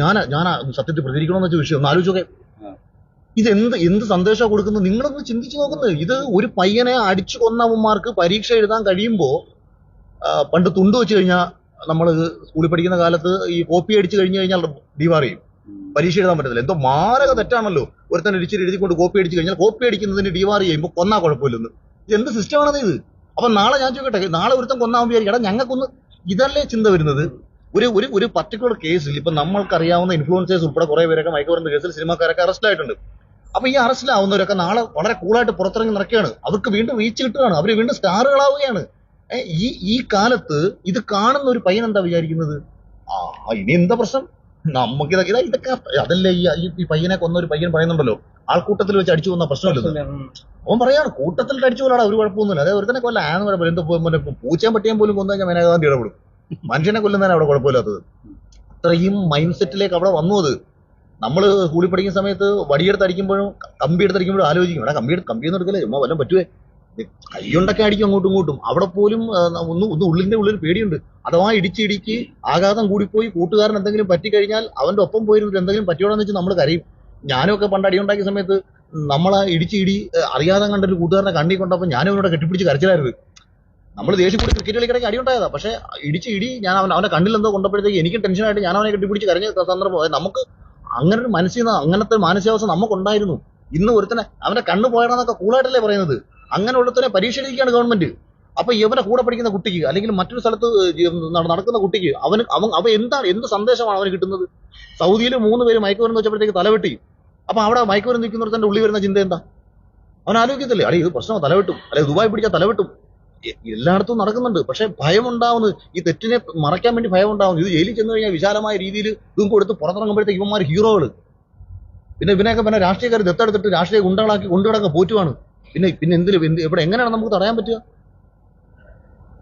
ഞാൻ ഞാൻ സത്യത്തിൽ പ്രതികരിക്കണമെന്ന് വെച്ച വിഷയം. ഒന്ന് ആലോചിച്ചോക്കെ ഇത് എന്ത് എന്ത് സന്ദേശമാണ് കൊടുക്കുന്നത്? നിങ്ങളൊന്ന് ചിന്തിച്ചു നോക്കുന്നത് ഇത് ഒരു പയ്യനെ അടിച്ചു കൊന്നവന്മാർക്ക് പരീക്ഷ എഴുതാൻ കഴിയുമ്പോൾ പണ്ട് തുണ്ട് വെച്ച് കഴിഞ്ഞാൽ നമ്മൾ സ്കൂളിൽ പഠിക്കുന്ന കാലത്ത് ഈ കോപ്പി അടിച്ചു കഴിഞ്ഞു കഴിഞ്ഞാൽ ഡിവാർ ചെയ്യും. പരീക്ഷ എഴുതാൻ പറ്റത്തില്ല. എന്തോ മാരക തെറ്റാണല്ലോ. ഒരുത്തൻ ഇടിച്ചിട്ട് എഴുതിക്കൊണ്ട് കോപ്പി അടിച്ചു കഴിഞ്ഞാൽ കോപ്പി അടിക്കുന്നതിന് ഡിവാർ ചെയ്യുമ്പോൾ കൊന്നാ കുഴപ്പമില്ലെന്ന്. ഇത് എന്ത് സിസ്റ്റമാണത് ഇത്? അപ്പൊ നാളെ ഞാൻ ചോദിക്കട്ടെ നാളെ ഒരുത്തൻ കൊന്നാൻ വിചാരിക്കും എടാ ഞങ്ങൾക്കൊന്ന് ഇതല്ലേ ചിന്ത വരുന്നത്? ഒരു ഒരു ഒരു പർട്ടിക്കുലർ കേസിൽ ഇപ്പൊ നമ്മൾക്കറിയാവുന്ന ഇൻഫ്ലുവൻസേഴ്സ് ഉൾപ്പെടെ കുറെ പേരൊക്കെ മയക്കുമരുന്ന് കേസിൽ സിനിമാക്കാരൊക്കെ അറസ്റ്റ് ആയിട്ടുണ്ട്. അപ്പൊ ഈ അറസ്റ്റിലാവുന്നവരൊക്കെ നാളെ വളരെ കൂളായിട്ട് പുറത്തിറങ്ങി നടക്കുകയാണ്. അവർക്ക് വീണ്ടും റീച്ച് കിട്ടുകയാണ്. അവർ വീണ്ടും സ്റ്റാറുകളാവുകയാണ് ഈ ഈ കാലത്ത് ഇത് കാണുന്ന ഒരു പയ്യൻ എന്താ വിചാരിക്കുന്നത്? ആ ഇനി എന്താ പ്രശ്നം? നമുക്ക് ഇതൊക്കെ ഇതാ ഇതൊക്കെ അതല്ലേ ഈ ഈ- പയ്യനെ കൊന്ന ഒരു പയ്യൻ പറയുന്നുണ്ടല്ലോ? ആൾക്കൂട്ടത്തിൽ വെച്ച് അടിച്ചു കൊന്ന പ്രശ്നമില്ല അവൻ പറയാണ് കൂട്ടത്തിൽ അടിച്ചു കൊല്ലാടാ ഒരു കുഴപ്പമൊന്നുമില്ല. അതായത് ഒരുത്തനെ കൊല്ല. ആണെന്ന് പറയുമ്പോൾ എന്താ പൂച്ചയും പട്ടിയും പോലും കൊന്നു കഴിഞ്ഞാൽ മേനകാന്തി ഇടപെടും മനുഷ്യനെ കൊല്ലുന്നതിന് അവിടെ കുഴപ്പമില്ലാത്തത്. അത്രയും മൈൻഡ് സെറ്റിലേക്ക് അവിടെ വന്നു അത്. നമ്മൾ സ്കൂളിൽ പഠിക്കുന്ന സമയത്ത് വടിയെടുത്ത് അടിക്കുമ്പോഴും കമ്പി എടുത്ത് അടിക്കുമ്പോഴും ആലോചിക്കും. എടാ കമ്പി എടുത്ത് കമ്പിയൊന്നും എടുക്കല്ലേ? ചുമ്മാ വല്ലതും പറ്റുവേ? കൈയുണ്ടൊക്കെ അടിക്കും അങ്ങോട്ടും ഇങ്ങോട്ടും. അവിടെ പോലും ഒന്ന് ഒന്ന് ഉള്ളിന്റെ ഉള്ളിൽ പേടിയുണ്ട്. അഥവാ ഇടിച്ചിടിക്ക് ആഘാതം കൂടിപ്പോയി കൂട്ടുകാരൻ എന്തെങ്കിലും പറ്റിക്കഴിഞ്ഞാൽ അവന്റെ ഒപ്പം പോയിരുന്നിട്ട് എന്തെങ്കിലും പറ്റിയോടെന്ന് വെച്ച് നമ്മൾ കരയും. ഞാനൊക്കെ പണ്ട് അടിയുണ്ടാക്കിയ സമയത്ത് നമ്മളെ ഇടിച്ചിടി അറിയാതെ കണ്ടൊരു കൂട്ടുകാരനെ കണ്ണി കൊണ്ടപ്പോൾ ഞാനും അവനോട് കെട്ടിപ്പിടിച്ച് കരച്ചിലായിരുന്നു. നമ്മൾ ദേഷ്യം കൂടി ക്രിക്കറ്റ് കളിക്കിടയ്ക്ക് അടിയുണ്ടായതാ. പക്ഷെ ഇടിച്ച് ഇടി ഞാൻ അവൻ അവന്റെ കണ്ണിൽ എന്തോ കൊണ്ടപ്പോഴത്തേക്ക് എനിക്ക് ടെൻഷനായിട്ട് ഞാൻ അവനെ കെട്ടിപ്പിടിച്ച് കരഞ്ഞ സന്ദർഭം നമുക്ക് അങ്ങനെ ഒരു മനസ്സിൽ നിന്ന് അങ്ങനത്തെ മാനസികാവസ്ഥ നമുക്കുണ്ടായിരുന്നു. ഇന്ന് ഒരുത്തനെ അവന്റെ കണ്ണ് പോയടാന്നൊക്കെ കൂളായിട്ടല്ലേ പറയുന്നത്. അങ്ങനെ ഉള്ളത്തിനെ പരീക്ഷ ഗവൺമെന്റ് അപ്പൊ ഇവനെ കൂടെ പഠിക്കുന്ന കുട്ടിക്ക് അല്ലെങ്കിൽ മറ്റൊരു സ്ഥലത്ത് നടക്കുന്ന കുട്ടിക്ക് അവന് അവൻ അവ എന്താണ് എന്ത് സന്ദേശമാണ് അവന് കിട്ടുന്നത്? സൗദിയിൽ മൂന്ന് പേര് മയക്കുമരുന്ന് വെച്ചപ്പോഴത്തേക്ക് തലവെട്ടി. അപ്പൊ അവിടെ മയക്കുമരുന്ന് തന്റെ ഉള്ളിൽ വരുന്ന ചിന്ത എന്താ? അവൻ ആലോചിക്കത്തില്ലേ? അടി ഇത് പ്രശ്നം തലവെട്ടും. അല്ലെ ദുബായ് പിടിച്ചാൽ തലവെട്ടും. എല്ലായിടത്തും നടക്കുന്നുണ്ട്. പക്ഷെ ഭയം ഉണ്ടാവുന്നത് ഈ തെറ്റിനെ മറയ്ക്കാൻ വേണ്ടി ഭയം ഉണ്ടാവുന്നു ഇത് ജയിലിൽ ചെന്ന് കഴിഞ്ഞാൽ വിശാലമായ രീതിയിൽ ഇതും കൊടുത്ത് പുറത്തിറങ്ങുമ്പോഴത്തേക്ക് ഇവന്മാർ ഹീറോകൾ പിന്നെ ഇവനെയൊക്കെ പിന്നെ രാഷ്ട്രീയക്കാർ ദത്തെടുത്തിട്ട് രാഷ്ട്രീയ ഗുണ്ടകളാക്കി കൊണ്ടുകിടക്കുക പോറ്റുവാണ്. പിന്നെ പിന്നെ എന്തിന് എന്ത് എങ്ങനെയാണ് നമുക്ക് തടയാൻ പറ്റുക?